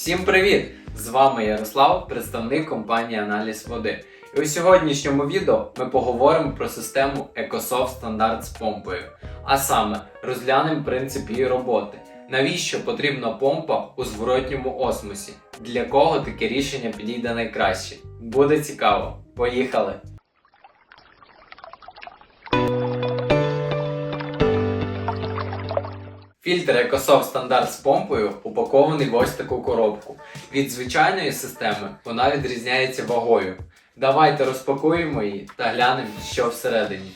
Всім привіт! З вами Ярослав, представник компанії Аналіз води. І у сьогоднішньому відео ми поговоримо про систему EcoSoft стандарт з помпою. А саме розглянемо принцип її роботи. Навіщо потрібна помпа у зворотньому осмосі? Для кого таке рішення підійде найкраще? Буде цікаво. Поїхали! Фільтр екосов стандарт з помпою упакований в ось таку коробку. Від звичайної системи вона відрізняється вагою. Давайте розпакуємо її та глянемо, що всередині.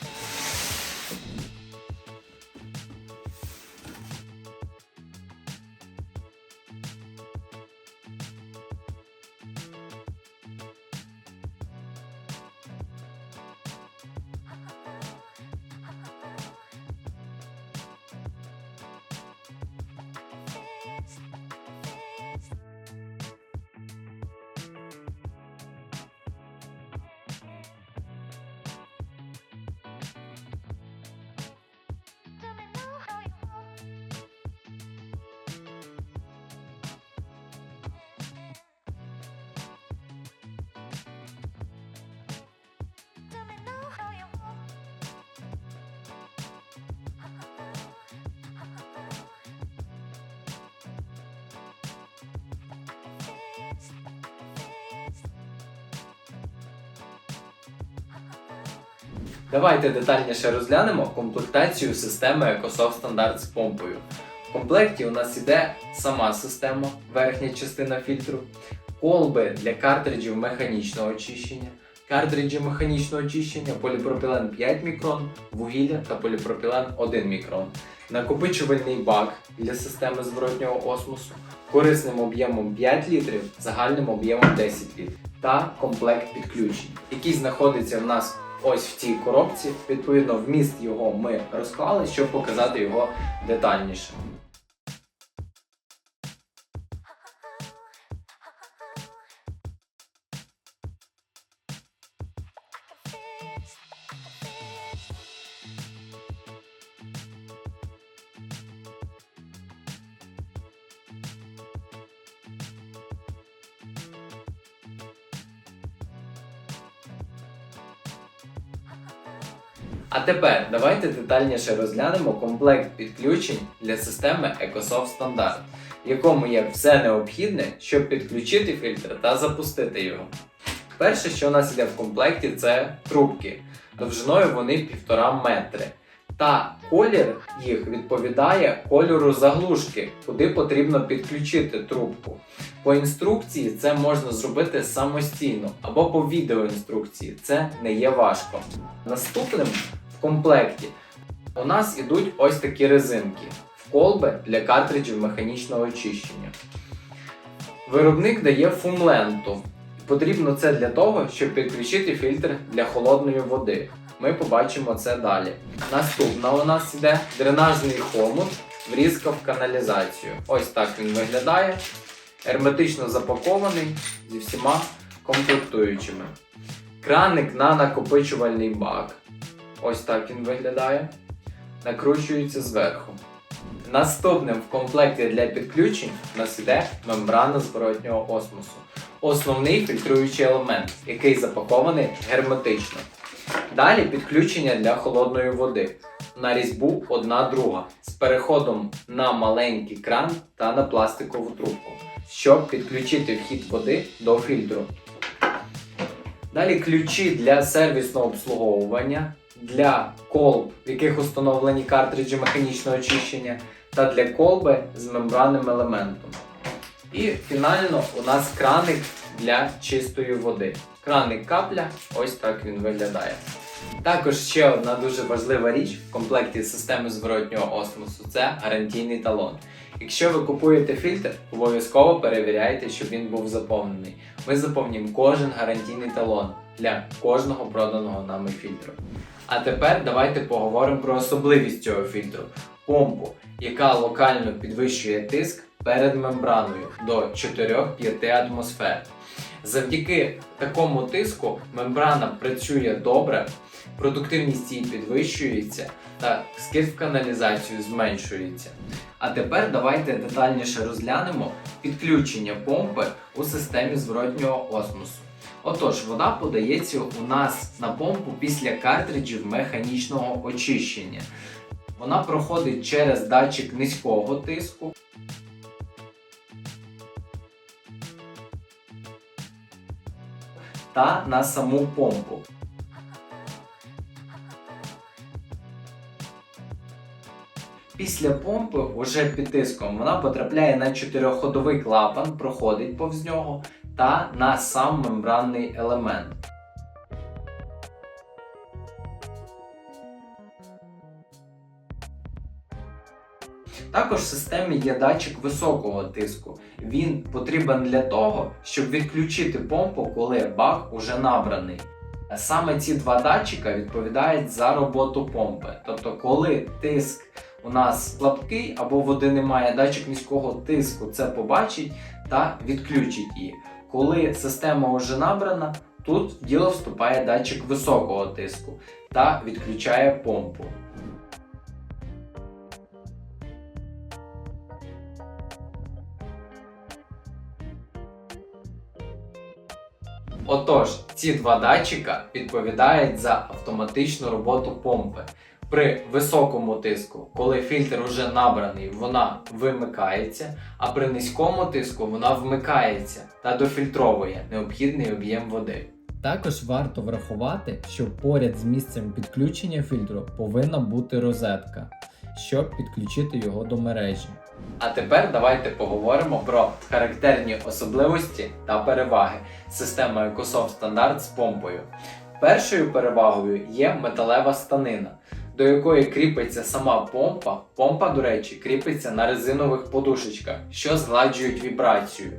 Давайте детальніше розглянемо комплектацію системи EcoSoft стандарт з помпою. В комплекті у нас іде сама система, верхня частина фільтру, колби для картриджів механічного очищення, картриджі механічного очищення, поліпропілен 5 мікрон, вугілля та поліпропілен 1 мікрон, накопичувальний бак для системи зворотнього осмосу, корисним об'ємом 5 літрів, загальним об'ємом 10 літрів та комплект підключень, який знаходиться в нас ось в цій коробці. Відповідно, вміст його ми розклали, щоб показати його детальніше. А тепер давайте детальніше розглянемо комплект підключень для системи EcoSoft Standard, в якому є все необхідне, щоб підключити фільтр та запустити його. Перше, що у нас йде в комплекті, це трубки. Довжиною вони 1,5 метри. Та колір їх відповідає кольору заглушки, куди потрібно підключити трубку. По інструкції це можна зробити самостійно або по відеоінструкції. Це не є важко. Наступним в комплекті у нас ідуть ось такі резинки в колби для картриджів механічного очищення. Виробник дає фумленту. Потрібно це для того, щоб підключити фільтр для холодної води. Ми побачимо це далі. Наступна у нас іде дренажний хомут, врізка в каналізацію. Ось так він виглядає. Герметично запакований зі всіма комплектуючими. Краник на накопичувальний бак. Ось так він виглядає. Накручується зверху. Наступним в комплекті для підключень у нас іде мембрана зворотнього осмосу. Основний фільтруючий елемент, який запакований герметично. Далі підключення для холодної води. На різьбу одна друга з переходом на маленький кран та на пластикову трубку, щоб підключити вхід води до фільтру. Далі ключі для сервісного обслуговування, для колб, в яких установлені картриджі механічного очищення, та для колби з мембранним елементом. І фінально у нас краник для чистої води. Краник капля, ось так він виглядає. Також ще одна дуже важлива річ в комплекті системи зворотнього осмосу це гарантійний талон. Якщо ви купуєте фільтр, обов'язково перевіряйте, щоб він був заповнений. Ми заповнюємо кожен гарантійний талон для кожного проданого нами фільтру. А тепер давайте поговоримо про особливість цього фільтру помпу, яка локально підвищує тиск перед мембраною до 4-5 атмосфер. Завдяки такому тиску мембрана працює добре продуктивність її підвищується та скид в каналізацію зменшується. А тепер давайте детальніше розглянемо підключення помпи у системі зворотнього осмосу. Отож, вода подається у нас на помпу після картриджів механічного очищення. Вона проходить через датчик низького тиску. Та на саму помпу. Після помпи, уже під тиском, вона потрапляє на чотириходовий клапан, проходить повз нього та на сам мембранний елемент. Також в системі є датчик високого тиску. Він потрібен для того, щоб відключити помпу, коли бак уже набраний. Саме ці два датчика відповідають за роботу помпи. Тобто, коли тиск у нас слабкий або води немає, датчик низького тиску це побачить та відключить її. Коли система вже набрана, тут в діло вступає датчик високого тиску та відключає помпу. Отож, ці два датчика відповідають за автоматичну роботу помпи. При високому тиску, коли фільтр вже набраний, вона вимикається, а при низькому тиску вона вмикається та дофільтровує необхідний об'єм води. Також варто врахувати, що поряд з місцем підключення фільтру повинна бути розетка, щоб підключити його до мережі. А тепер давайте поговоримо про характерні особливості та переваги системи EcoSoft Standard з помпою. Першою перевагою є металева станина, до якої кріпиться сама помпа. Помпа, до речі, кріпиться на резинових подушечках, що згладжують вібрацію.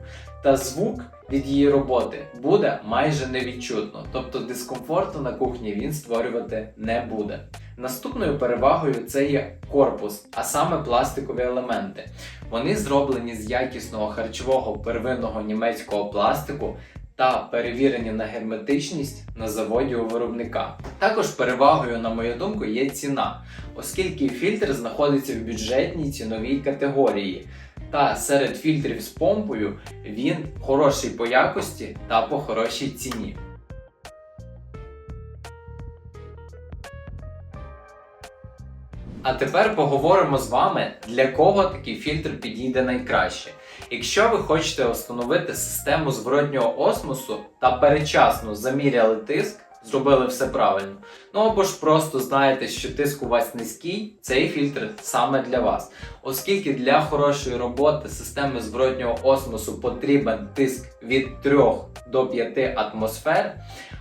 Та звук від її роботи буде майже невідчутно, тобто дискомфорту на кухні він створювати не буде. Наступною перевагою це є корпус, а саме пластикові елементи. Вони зроблені з якісного харчового первинного німецького пластику та перевірені на герметичність на заводі у виробника. Також перевагою, на мою думку, є ціна, оскільки фільтр знаходиться в бюджетній ціновій категорії. Та серед фільтрів з помпою він хороший по якості та по хорошій ціні. А тепер поговоримо з вами, для кого такий фільтр підійде найкраще. Якщо ви хочете встановити систему зворотнього осмосу та перечасно заміряли тиск, зробили все правильно. Ну або ж просто знаєте, що тиск у вас низький, цей фільтр саме для вас. Оскільки для хорошої роботи системи зворотнього осмосу потрібен тиск від 3 до 5 атмосфер,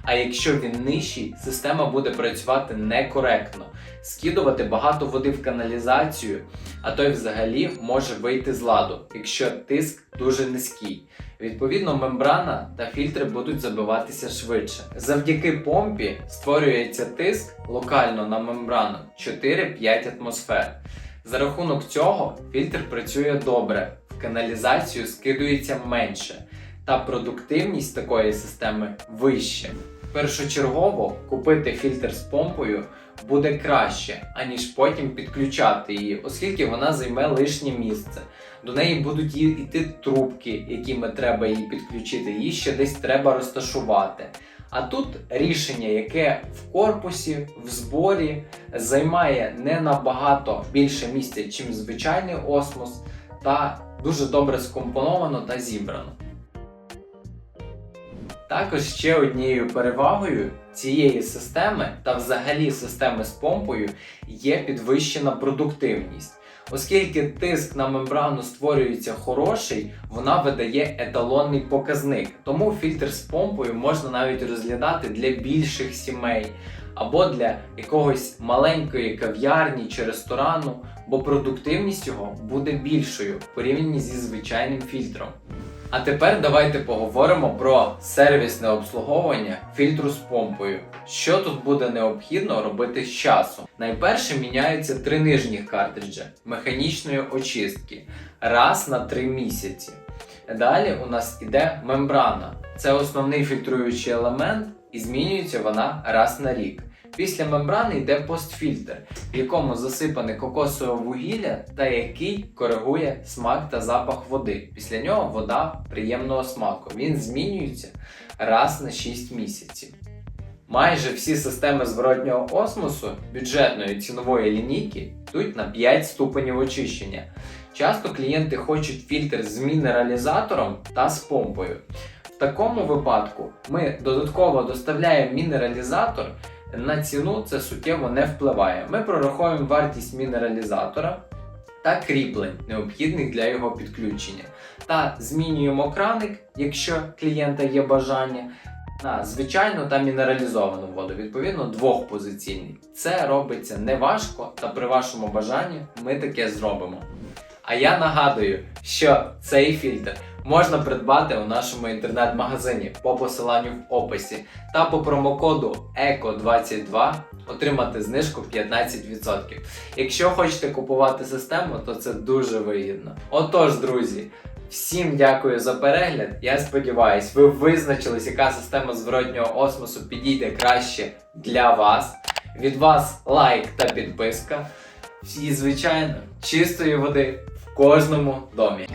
а якщо він нижчий, система буде працювати некоректно, скидувати багато води в каналізацію, а то й взагалі може вийти з ладу, якщо тиск дуже низький. Відповідно, мембрана та фільтри будуть забиватися швидше. Завдяки помпі створюється тиск локально на мембрану 4-5 атмосфер. За рахунок цього фільтр працює добре, в каналізацію скидується менше, та продуктивність такої системи вища. Першочергово купити фільтр з помпою буде краще, аніж потім підключати її, оскільки вона займе лишнє місце. До неї будуть йти трубки, якими треба її підключити, її ще десь треба розташувати. А тут рішення, яке в корпусі, в зборі займає не набагато більше місця, чим звичайний осмос, та дуже добре скомпоновано та зібрано. Також ще однією перевагою цієї системи та взагалі системи з помпою є підвищена продуктивність. Оскільки тиск на мембрану створюється хороший, вона видає еталонний показник. Тому фільтр з помпою можна навіть розглядати для більших сімей або для якогось маленької кав'ярні чи ресторану, бо продуктивність його буде більшою в порівнянні зі звичайним фільтром. А тепер давайте поговоримо про сервісне обслуговування фільтру з помпою. Що тут буде необхідно робити з часом? Найперше міняються три нижніх картриджа механічної очистки раз на 3 місяці. Далі у нас іде мембрана. Це основний фільтруючий елемент, і змінюється вона раз на рік. Після мембрани йде постфільтр, в якому засипане кокосове вугілля та який коригує смак та запах води. Після нього вода приємного смаку. Він змінюється раз на 6 місяців. Майже всі системи зворотнього осмосу бюджетної цінової лінійки йдуть на 5 ступенів очищення. Часто клієнти хочуть фільтр з мінералізатором та з помпою. В такому випадку ми додатково доставляємо мінералізатор. На ціну це суттєво не впливає. Ми прораховуємо вартість мінералізатора та кріплень, необхідних для його підключення, та змінюємо краник, якщо клієнта є бажання, на звичайну та мінералізовану воду, відповідно двохпозиційний. Це робиться неважко, та при вашому бажанні ми таке зробимо. А я нагадую, що цей фільтр можна придбати у нашому інтернет-магазині по посиланню в описі та по промокоду ECO22 отримати знижку 15%. Якщо хочете купувати систему, то це дуже вигідно. Отож, друзі, всім дякую за перегляд. Я сподіваюсь, ви визначились, яка система зворотнього осмосу підійде краще для вас. Від вас лайк та підписка. І, звичайно, чистої води кожному домі.